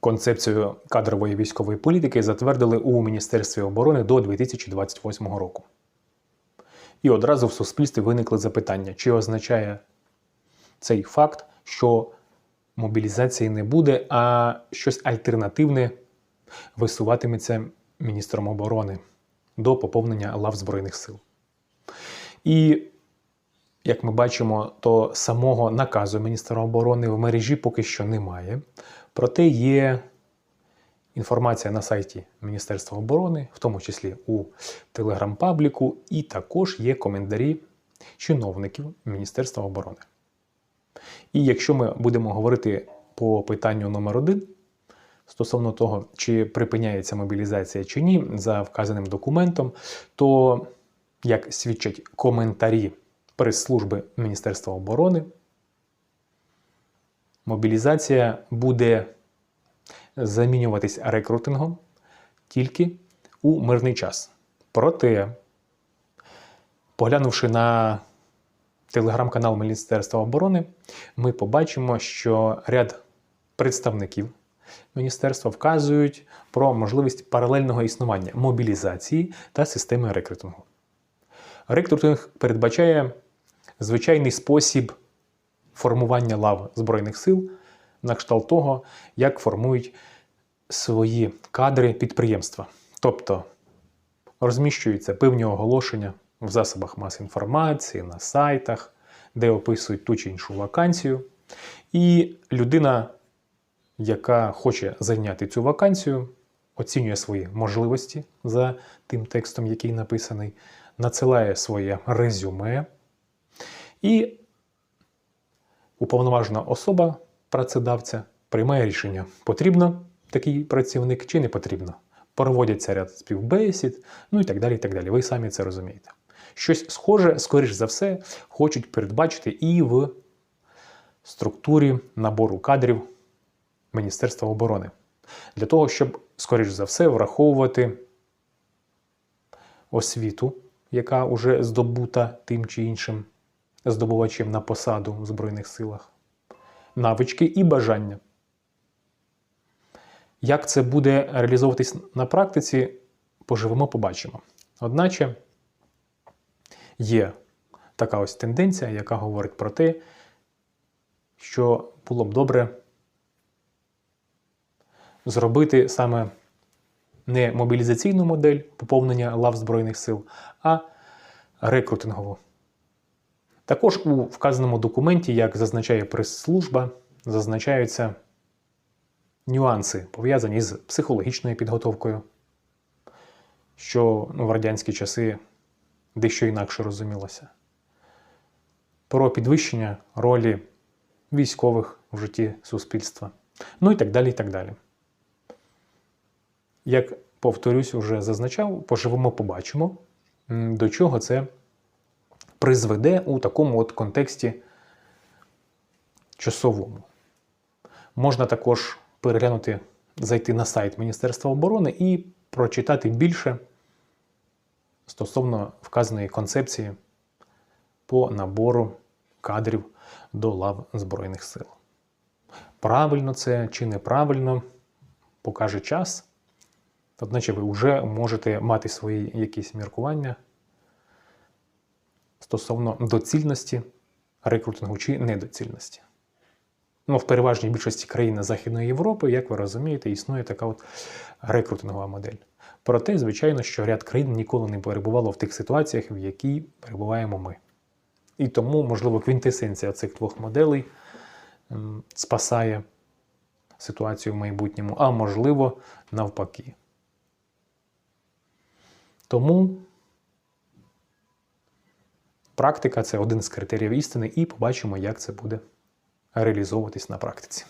концепцію кадрової військової політики затвердили у Міністерстві оборони до 2028 року. І одразу в суспільстві виникли запитання, чи означає цей факт, що мобілізації не буде, а щось альтернативне висуватиметься міністром оборони до поповнення лав Збройних сил. І як ми бачимо, то самого наказу міністра оборони в мережі поки що немає. Проте є інформація на сайті Міністерства оборони, в тому числі у телеграм-пабліку, і також є коментарі чиновників Міністерства оборони. І якщо ми будемо говорити по питанню номер один стосовно того, чи припиняється мобілізація чи ні, за вказаним документом, то, як свідчать коментарі прес-служби Міністерства оборони, мобілізація буде замінюватись рекрутингом тільки у мирний час. Проте, поглянувши на телеграм-канал Міністерства оборони, ми побачимо, що ряд представників міністерства вказують про можливість паралельного існування мобілізації та системи рекрутингу. Рекрутинг передбачає звичайний спосіб формування лав Збройних сил на кшталт того, як формують свої кадри підприємства. Тобто розміщуються певні оголошення в засобах мас інформації, на сайтах, де описують ту чи іншу вакансію. І людина, яка хоче зайняти цю вакансію, оцінює свої можливості за тим текстом, який написаний, надсилає своє резюме. І уповноважена особа працедавця приймає рішення, потрібно такий працівник чи не потрібно. Проводяться ряд співбесід, ну і так далі. і так далі. Ви самі це розумієте. Щось схоже, скоріш за все, хочуть передбачити і в структурі набору кадрів Міністерства оборони. Для того, щоб, скоріш за все, враховувати освіту, яка вже здобута тим чи іншим здобувачем на посаду в Збройних силах, навички і бажання. Як це буде реалізовуватись на практиці, поживемо, побачимо. Одначе є така ось тенденція, яка говорить про те, що було б добре зробити саме не мобілізаційну модель поповнення лав Збройних сил, а рекрутингову. Також у вказаному документі, як зазначає прес-служба, зазначаються нюанси, пов'язані з психологічною підготовкою, що ну, в радянські часи дещо інакше розумілося. Про підвищення ролі військових в житті суспільства. Ну і так далі. і так далі. Як повторюсь, уже зазначав, поживемо, побачимо, до чого це призведе у такому от контексті часовому. Можна також переглянути, зайти на сайт Міністерства оборони і прочитати більше стосовно вказаної концепції по набору кадрів до лав Збройних сил. Правильно це чи неправильно, покаже час. Одначе ви вже можете мати свої якісь міркування стосовно доцільності рекрутингу чи недоцільності. Ну, в переважній більшості країн Західної Європи, як ви розумієте, існує така от рекрутингова модель. Проте, звичайно, що ряд країн ніколи не перебувало в тих ситуаціях, в якій перебуваємо ми. І тому, можливо, квінтесенція цих двох моделей спасає ситуацію в майбутньому, а можливо, навпаки. Тому практика це один з критеріїв істини, і побачимо, як це буде реалізовуватись на практиці.